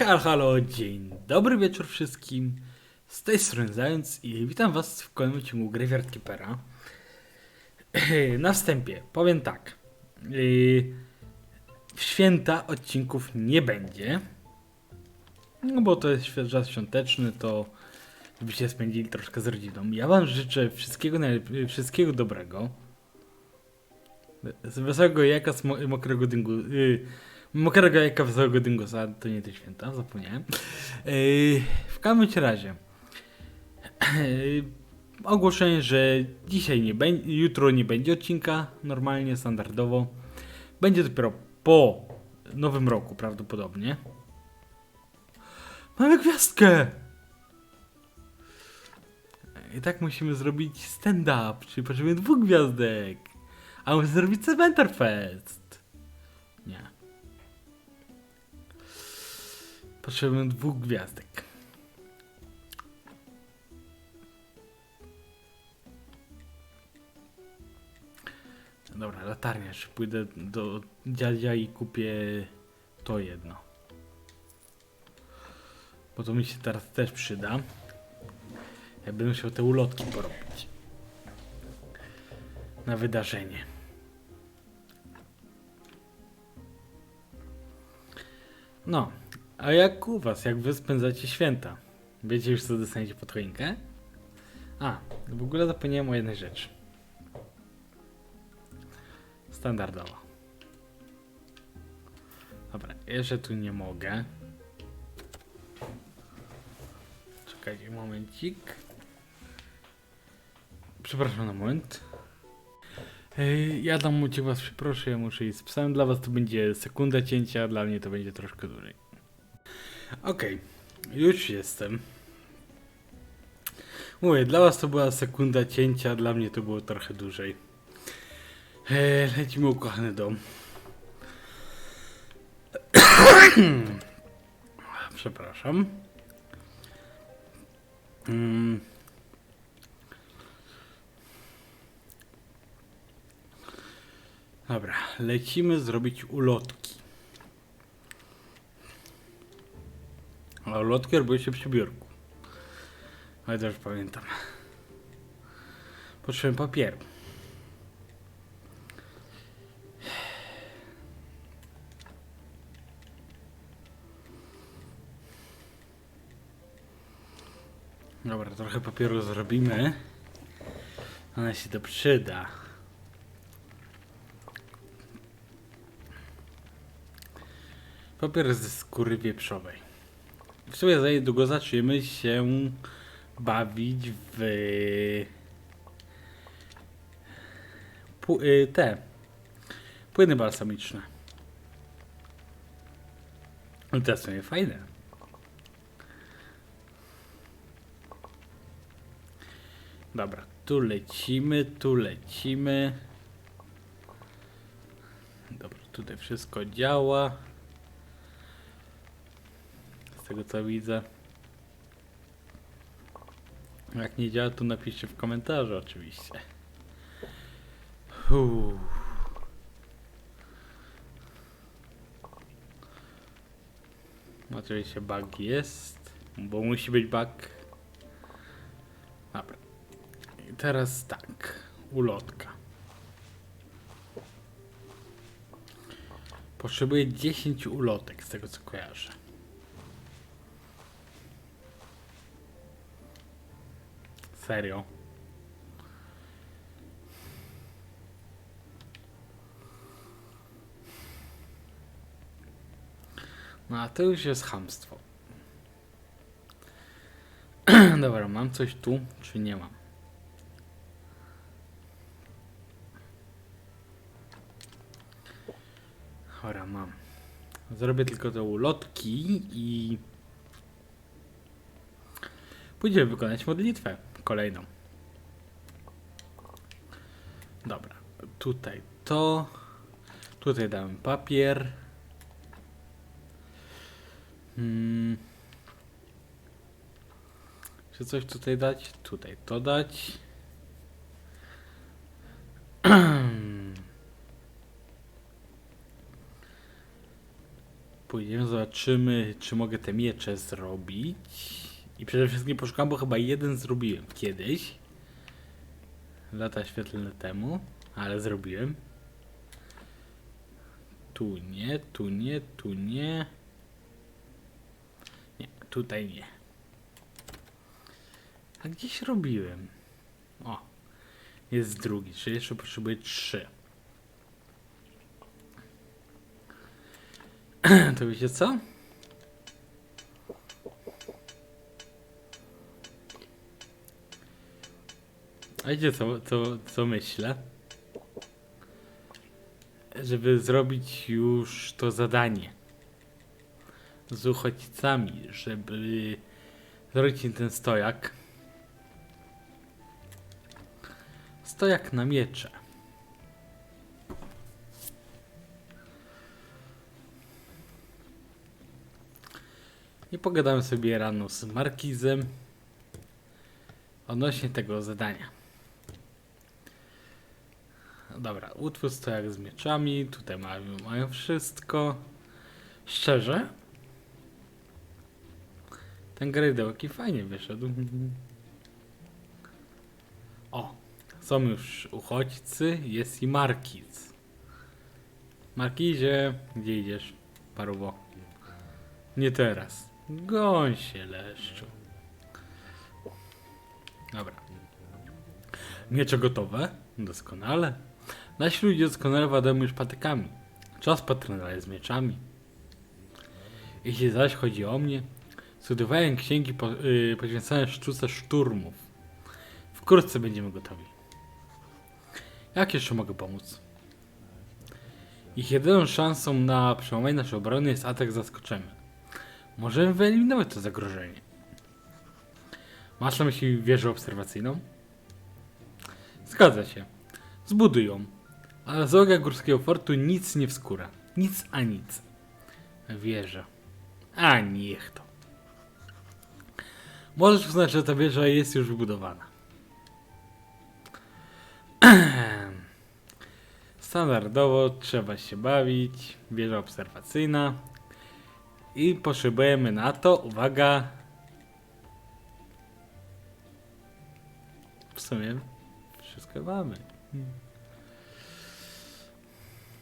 Halo, halo, dzień dobry wieczór wszystkim. Z tej strony Zając i witam was w kolejnym odcinku Graveyard Keepera. Na wstępie powiem tak. W święta odcinków nie będzie. No bo to jest czas świąteczny, to żebyście spędzili troszkę z rodziną. Ja wam życzę wszystkiego, wszystkiego dobrego. Z wesołego jajka, z mo- mokrego dyngu. Yy, mokrego jajka, wesołego dyngosa. To nie te święta, zapomniałem. Yy, w każdym razie. Yy, ogłoszenie, że dzisiaj nie będzie, jutro nie będzie odcinka, normalnie, standardowo. Będzie dopiero po nowym roku prawdopodobnie. Mamy gwiazdkę! I tak musimy zrobić stand-up, czyli potrzebujemy dwóch gwiazdek. A musimy zrobić Cementer Fest. Nie. Potrzebujemy dwóch gwiazdek. Dobra, latarnia. Jeszcze pójdę do dziadzia i kupię to jedno. Bo to mi się teraz też przyda. Ja bym musiał te ulotki porobić. Na wydarzenie. No, a jak u was, jak wy spędzacie święta? Wiecie już co dostaniecie pod choinkę? A, w ogóle zapomniałem o jednej rzeczy. Standardowo. Dobra, jeszcze tu nie mogę. Czekajcie momencik. Przepraszam na moment. Ej, Ja tam cię was przeproszę, ja muszę iść z psem. Dla was to będzie sekunda cięcia, dla mnie to będzie troszkę dłużej. Okej, już jestem. Mówię, dla was to była sekunda cięcia, dla mnie to było trochę dłużej. Ej, lecimy ukochany dom. Przepraszam. Mm. Dobra, lecimy zrobić ulotki. A ulotki robiły się przy biurku. Ale też pamiętam. Potrzebuję papieru. Dobra, trochę papieru zrobimy. Ona się to przyda. Papier ze skóry wieprzowej. W sumie za niedługo zaczniemy się bawić w y, te płyny balsamiczne. I to są fajne. Dobra, tu lecimy, tu lecimy. Dobra, tutaj wszystko działa. Tego co widzę. Jak nie działa, to napiszcie w komentarzu oczywiście. Uff. Oczywiście bug jest, bo musi być bug. Dobra. I teraz tak, ulotka. Potrzebuję 10 ulotek z tego co kojarzę. Serio? No a to już jest hamstwo. Dobra, mam coś tu, czy nie mam? Chora, mam. Zrobię tylko te ulotki i... Pójdziemy wykonać modlitwę kolejną. Dobra, tutaj to. Tutaj dałem papier. Hmm. Czy coś tutaj dać? Tutaj to dać. Pójdziemy. Zobaczymy, czy mogę te miecze zrobić. I przede wszystkim poszukam, bo chyba jeden zrobiłem kiedyś. Lata świetlne temu, ale zrobiłem. Tu nie, tu nie, tu nie. Nie, tutaj nie. A gdzieś robiłem. O, jest drugi, czyli jeszcze potrzebuję trzy. To wiecie co? Wiecie co, co, co myślę? Żeby zrobić już to zadanie z uchodźcami, żeby zrobić im ten stojak. Stojak na miecze. I pogadamy sobie rano z Markizem odnośnie tego zadania. Dobra, utwór stojak z mieczami, tutaj mają, mają wszystko. Szczerze? Ten grydełki fajnie wyszedł. O, są już uchodźcy, jest i Markiz. Markizie, gdzie idziesz, paruwo? Nie teraz. Goń się, leszczu. Dobra. Miecze gotowe? Doskonale. Nasi ludzie doskonale władają już patykami. Czas patrona z mieczami. Jeśli zaś chodzi o mnie, studiowałem księgi po, yy, poświęcone sztuce szturmów. Wkrótce będziemy gotowi. Jak jeszcze mogę pomóc? Ich jedyną szansą na przełamanie naszej obrony jest atak zaskoczenia. Możemy wyeliminować to zagrożenie. Masz na myśli wieżę obserwacyjną? Zgadza się. Zbuduj ją. Ale z oga górskiego fortu nic nie wskóra. Nic a nic. Wieża. A niech to. Możesz uznać, że ta wieża jest już wybudowana. Standardowo trzeba się bawić. Wieża obserwacyjna. I potrzebujemy na to, uwaga. W sumie wszystko mamy.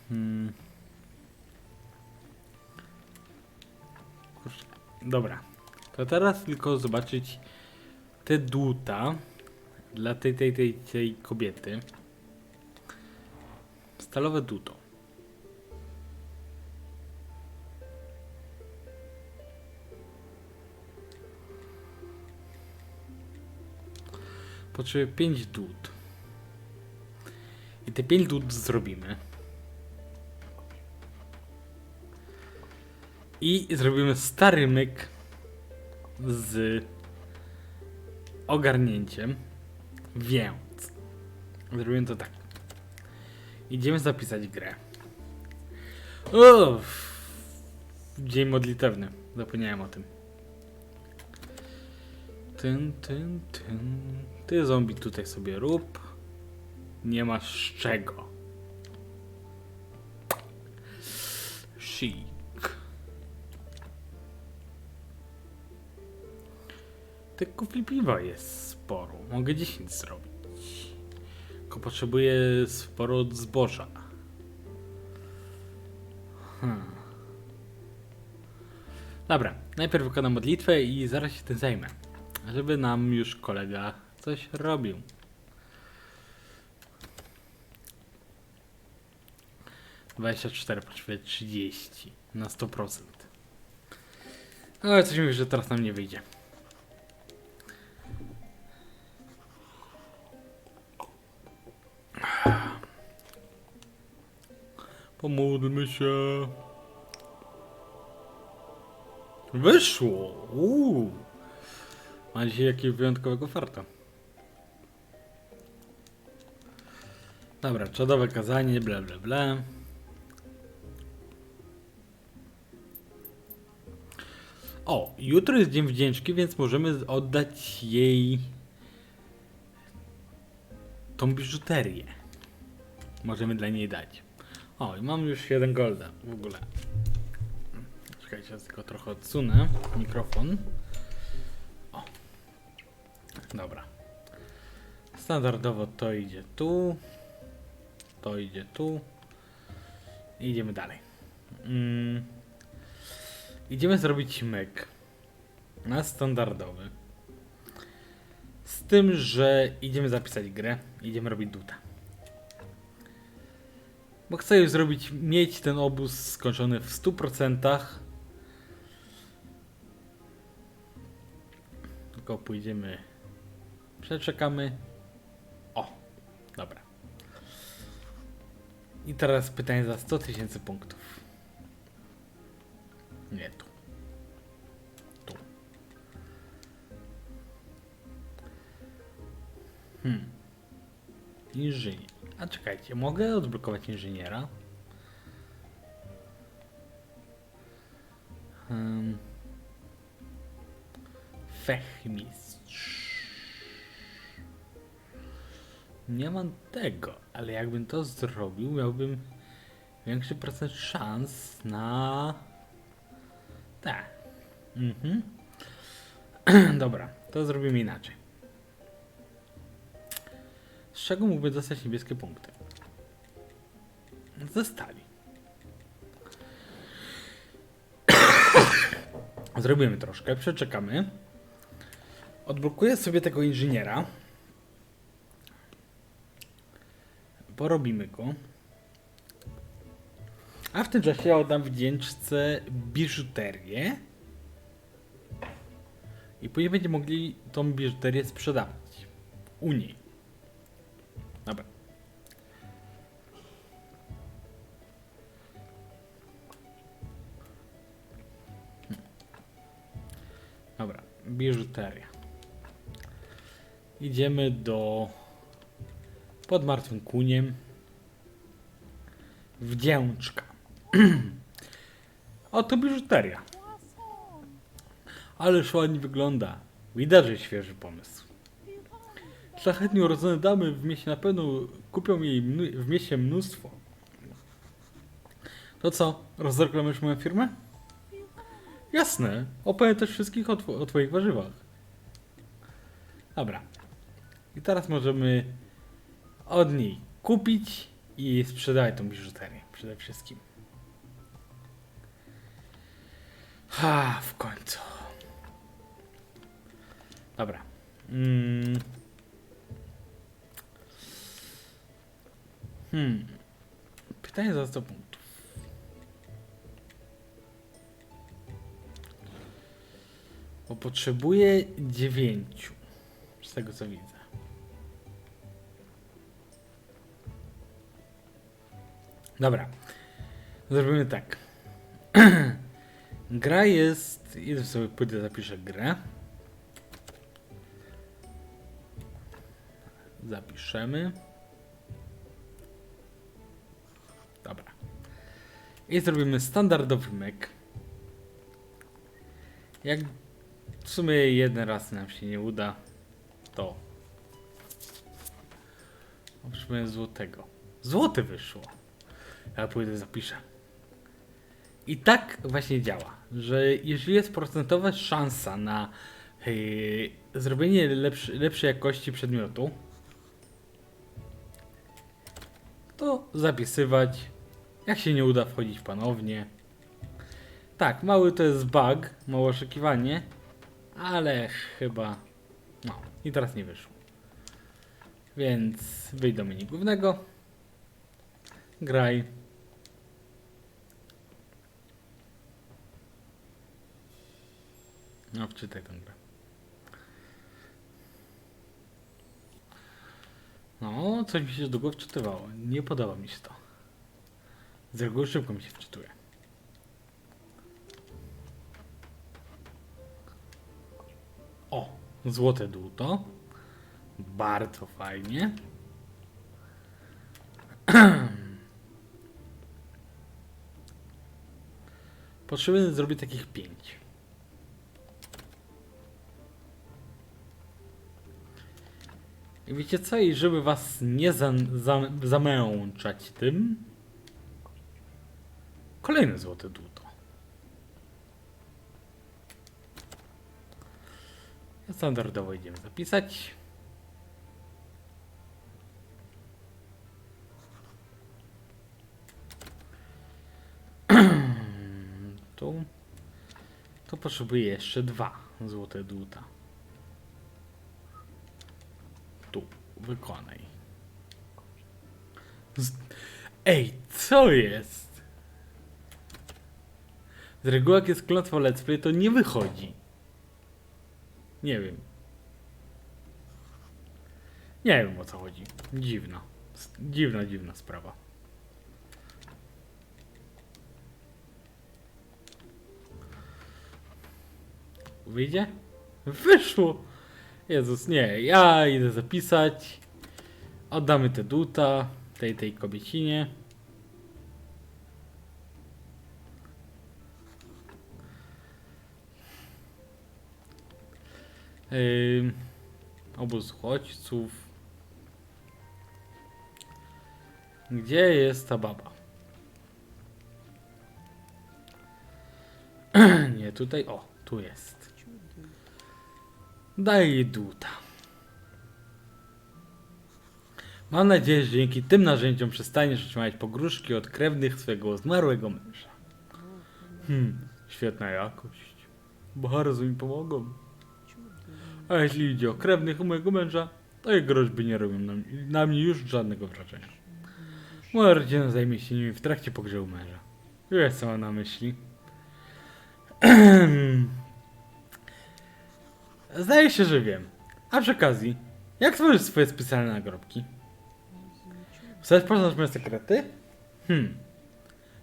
Hmm. Dobra. To teraz tylko zobaczyć te dłuta dla tej, tej, tej, tej kobiety. Stalowe dłuto. Potrzebuję 5 dłut. I te 5 dłut zrobimy. I zrobimy stary myk z ogarnięciem. Więc zrobimy to tak. Idziemy zapisać grę. Uff. Dzień modlitewny. Zapomniałem o tym. Tyn, tyn, tyn. Ty zombie tutaj sobie rób. Nie masz czego. Chic. Tych kufli piwa jest sporo. Mogę 10 zrobić. Tylko potrzebuję sporo zboża. Hmm. Dobra, najpierw wykonam modlitwę i zaraz się tym zajmę. Żeby nam już kolega coś robił. Dwadzieścia cztery, potrzebuję 30 na 100%. Ale coś mi że teraz nam nie wyjdzie. Pomódlmy się. Wyszło! Uuu. Ma dzisiaj jakiegoś wyjątkowego farta. Dobra, czadowe kazanie, bla bla bla. O, jutro jest Dzień Wdzięczki, więc możemy oddać jej tą biżuterię. Możemy dla niej dać. O, i mam już jeden golda w ogóle. Czekajcie, ja tylko trochę odsunę mikrofon. O. Dobra. Standardowo to idzie tu. To idzie tu. Idziemy dalej. Mm. Idziemy zrobić myk. Na standardowy. Z tym, że idziemy zapisać grę. Idziemy robić duta. Bo chcę już zrobić, mieć ten obóz skończony w 100%. Tylko pójdziemy, przeczekamy. O, dobra. I teraz pytanie za 100 tysięcy punktów. Nie tu. Tu. Hmm. Inżynier. A czekajcie, mogę odblokować inżyniera? Hmm. Fechmistrz. Nie mam tego, ale jakbym to zrobił, miałbym większy procent szans na... Tak. Mhm. Dobra, to zrobimy inaczej. Czego mógłby dostać niebieskie punkty? Ze stali. Zrobimy troszkę, przeczekamy. Odblokuję sobie tego inżyniera. Porobimy go. A w tym czasie ja oddam wdzięczce biżuterię. I później będziemy mogli tą biżuterię sprzedawać. U niej. Biżuteria. Idziemy do pod martwym kuniem wdzięczka. Oto biżuteria. Ależ ładnie wygląda. Widać, że świeży pomysł. Szlachetnie urodzone damy w mieście na pewno kupią jej w mieście mnóstwo. To co, rozreklamujesz moją firmę? Jasne, też wszystkich o, tw- o twoich warzywach. Dobra. I teraz możemy od niej kupić i sprzedawać tą biżuterię przede wszystkim. Ha, w końcu. Dobra. Mm. Hmm. Pytanie za 100 punktów. Bo potrzebuję 9. Z tego co widzę. Dobra. Zrobimy tak. Gra jest. Idę sobie pójdę, zapiszę grę. Zapiszemy. Dobra. I zrobimy standardowy mek. Jak w sumie jeden raz nam się nie uda, to potrzebujemy złotego. Złoty wyszło. Ja pójdę zapiszę. I tak właśnie działa, że jeżeli jest procentowa szansa na yy, zrobienie lepszy, lepszej jakości przedmiotu, to zapisywać. Jak się nie uda, wchodzić ponownie. Tak, mały to jest bug, małe oszukiwanie, ale chyba. No, i teraz nie wyszło. Więc wyjdź do menu głównego. Graj. No, wczytaj tę grę. No, coś mi się długo wczytywało. Nie podoba mi się to. Z reguły szybko mi się wczytuje. Złote dłuto. Bardzo fajnie. Potrzebujemy zrobić takich pięć. I wiecie co? I żeby was nie za, za, zamęczać tym, kolejne złote dłuto. Standardowo idziemy zapisać. tu. Tu potrzebuję jeszcze dwa złote dłuta. Tu, wykonaj. Z... Ej, co jest? Z reguły jak jest klątwa let's play, to nie wychodzi. Nie wiem. Nie wiem o co chodzi. Dziwna. Dziwna, dziwna sprawa. Wyjdzie? Wyszło! Jezus, nie. Ja idę zapisać. Oddamy te duta tej, tej kobiecinie. Obóz uchodźców. Gdzie jest ta baba? Nie, tutaj. O, tu jest. Daj jej dłuta. Mam nadzieję, że dzięki tym narzędziom przestaniesz otrzymać pogróżki od krewnych swego zmarłego męża. Hmm, świetna jakość. Bardzo mi pomogą. A jeśli idzie o krewnych mojego męża, to ich groźby nie robią na, na mnie już żadnego wrażenia. Moja rodzina zajmie się nimi w trakcie pogrzebu męża. Wiesz co mam na myśli? Zdaje się, że wiem. A przy okazji, jak tworzysz swoje specjalne nagrobki? Chcesz poznać moje sekrety? Hmm.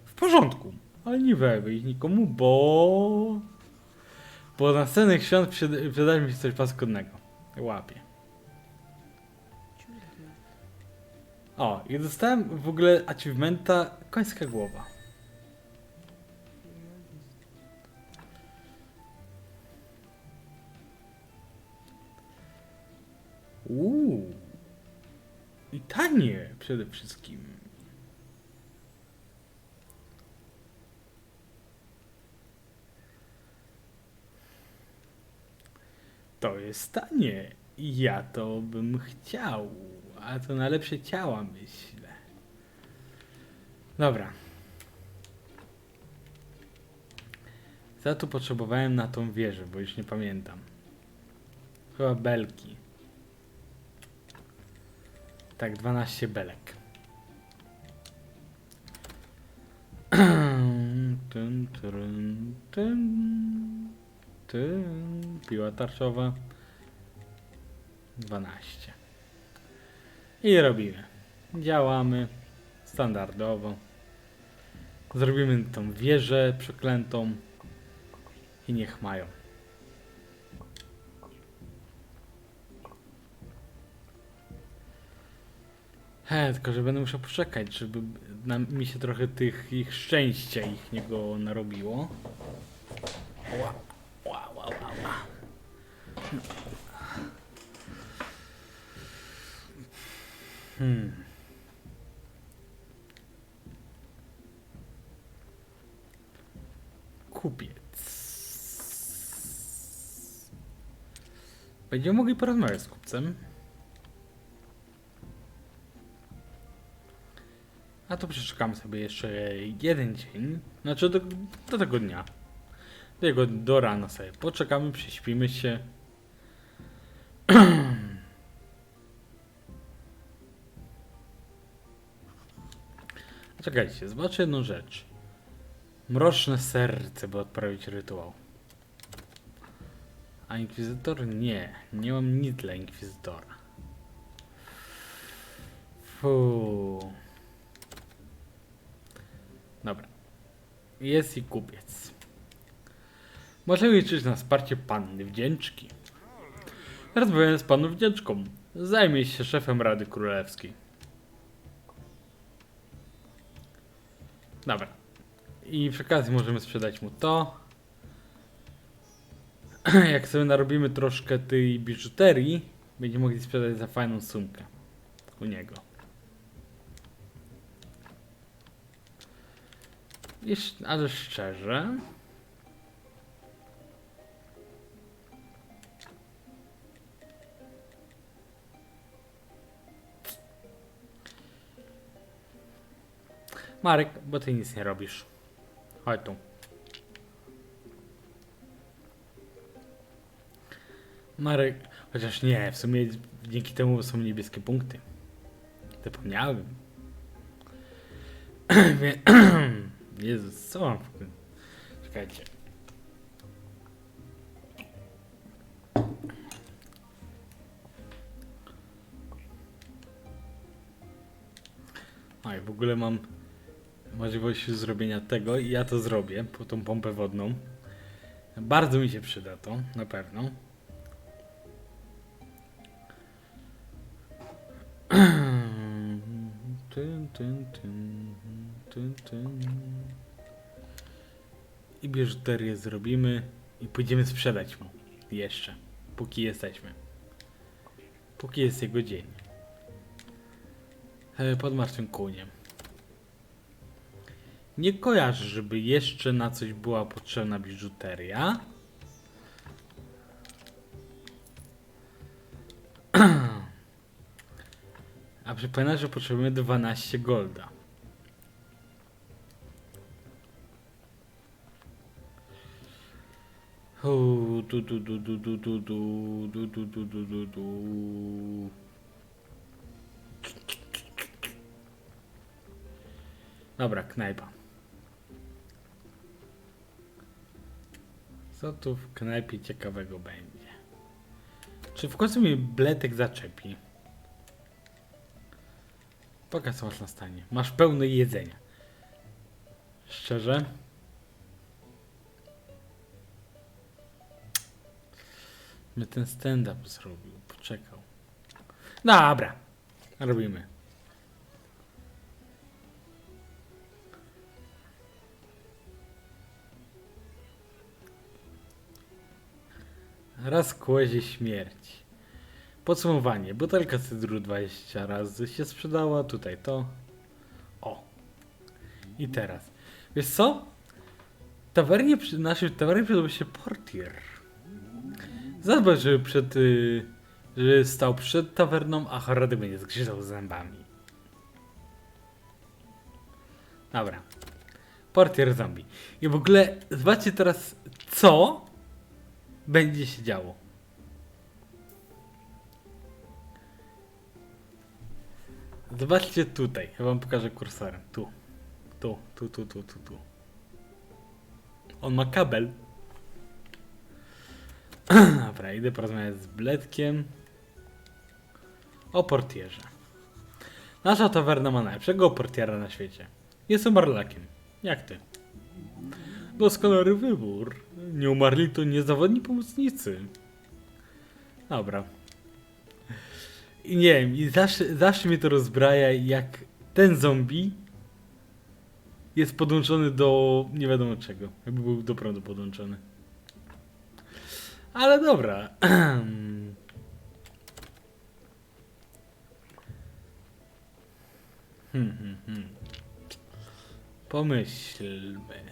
W porządku, ale nie weź ich nikomu, bo... Na następnych świąt przyda- przyda mi się coś paskudnego. Łapię. O, i dostałem w ogóle achievementa końska głowa. Uuu. I tanie przede wszystkim. To jest tanie. Ja to bym chciał. A to na lepsze ciała myślę. Dobra. Za tu potrzebowałem na tą wieżę, bo już nie pamiętam. Chyba belki. Tak, 12 belek. Tyn, tyn. Piła tarczowa. 12. I robimy. Działamy standardowo. Zrobimy tą wieżę przeklętą i niech mają. He, tylko że będę musiał poczekać, żeby na, mi się trochę tych ich szczęścia ich niego narobiło. Ła. Hmm. Kupiec. Będziemy mogli porozmawiać z kupcem. A to przeczekamy sobie jeszcze jeden dzień. Znaczy do, do tego dnia. Do, jego, do rana sobie. Poczekamy, prześpimy się. Czekajcie, zobaczę jedną rzecz. Mroczne serce, by odprawić rytuał. A inkwizytor? Nie. Nie mam nic dla inkwizytora. Fuuu. Dobra. Jest i kupiec. Możemy liczyć na wsparcie panny wdzięczki. Rozmawiając z panną wdzięczką, zajmie się szefem Rady Królewskiej. Dobra. I przy okazji możemy sprzedać mu to. Jak sobie narobimy troszkę tej biżuterii, będziemy mogli sprzedać za fajną sumkę u niego. Jeśli, ale szczerze. Marek, bo ty nic nie robisz. Chodź tu. Marek, chociaż nie, w sumie dzięki temu są niebieskie punkty. Zapomniałem. Jezus, co mam? Czekajcie. I w ogóle mam możliwość zrobienia tego i ja to zrobię po tą pompę wodną. Bardzo mi się przyda to, na pewno. I biżuterię zrobimy i pójdziemy sprzedać mu. Jeszcze. Póki jesteśmy. Póki jest jego dzień. E, Pod martwym koniem. Nie kojarzę, żeby jeszcze na coś była potrzebna biżuteria. A przypomnę, że potrzebujemy 12 golda. Dobra, knajpa. Co tu w knajpie ciekawego będzie? Czy w końcu mi bletek zaczepi? Pokaż co masz na stanie. Masz pełne jedzenia. Szczerze? My ten stand-up zrobił. Poczekał. Dobra. Robimy. Raz kłazie śmierć. Podsumowanie. Butelka cydru 20 razy się sprzedała. Tutaj to. O. I teraz. Wiesz co? Tawernie, przy naszej tawernie przydał się portier. Zobacz, że przed... Y, stał przed tawerną, a Harady będzie zgrzytał zębami. Dobra. Portier zombie. I w ogóle zobaczcie teraz, co będzie się działo. Zobaczcie tutaj. Ja wam pokażę kursorem. Tu. Tu, tu, tu, tu, tu, tu. On ma kabel. Dobra, idę porozmawiać z Bledkiem o portierze. Nasza tawerna ma najlepszego portiera na świecie. Jest umarlakiem. Jak ty? Doskonały wybór. Nie umarli to niezawodni pomocnicy. Dobra. I nie wiem, i zawsze, zawsze mnie to rozbraja, jak ten zombie jest podłączony do nie wiadomo czego. Jakby był do prądu podłączony. Ale dobra. Hmm, hmm, hmm. Pomyślmy.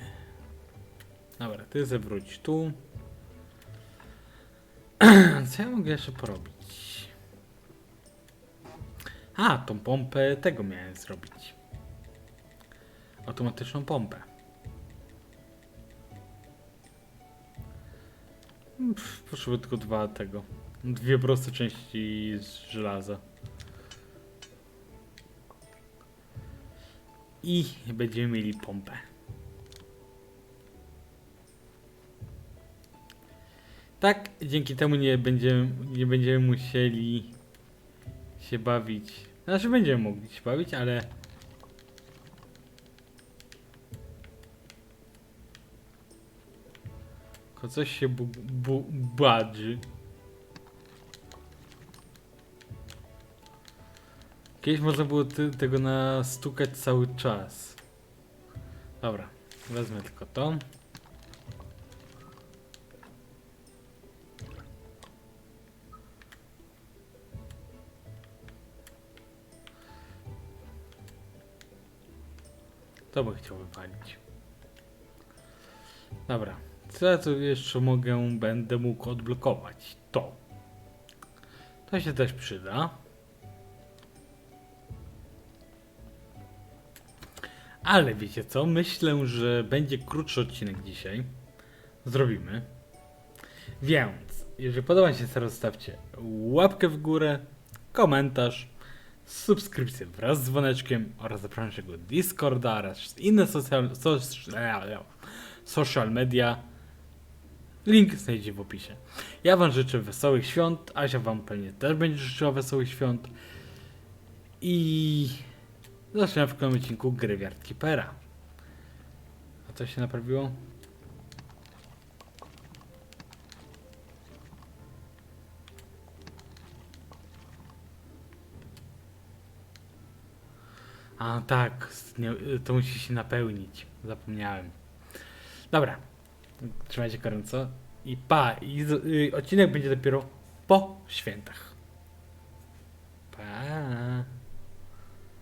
Dobra, ty zawróć tu. Co ja mogę jeszcze porobić? A, tą pompę tego miałem zrobić. Automatyczną pompę. Pff, tylko dwa tego. Dwie proste części z żelaza. I będziemy mieli pompę. Tak, dzięki temu nie będziemy, nie będziemy musieli się bawić. Znaczy będziemy mogli się bawić, ale tylko coś się bu, bu, badży. Kiedyś można było tego nastukać cały czas. Dobra, wezmę tylko to. To bym chciał wypalić. Dobra. Co tu jeszcze mogę, będę mógł odblokować? To. To się też przyda. Ale wiecie co? Myślę, że będzie krótszy odcinek dzisiaj. Zrobimy. Więc, jeżeli podoba się, zostawcie łapkę w górę, komentarz, subskrypcję wraz z dzwoneczkiem oraz zapraszam naszego Discorda oraz inne social, social, media. Link znajdziecie w opisie. Ja Wam życzę wesołych świąt. Asia Wam pewnie też będzie życzyła wesołych świąt. I zaczynamy w kolejnym odcinku gry Wiartki Pera. A co się naprawiło? A tak, to musi się napełnić. Zapomniałem. Dobra. Trzymajcie gorąco. I pa. I y, odcinek będzie dopiero po świętach. Pa.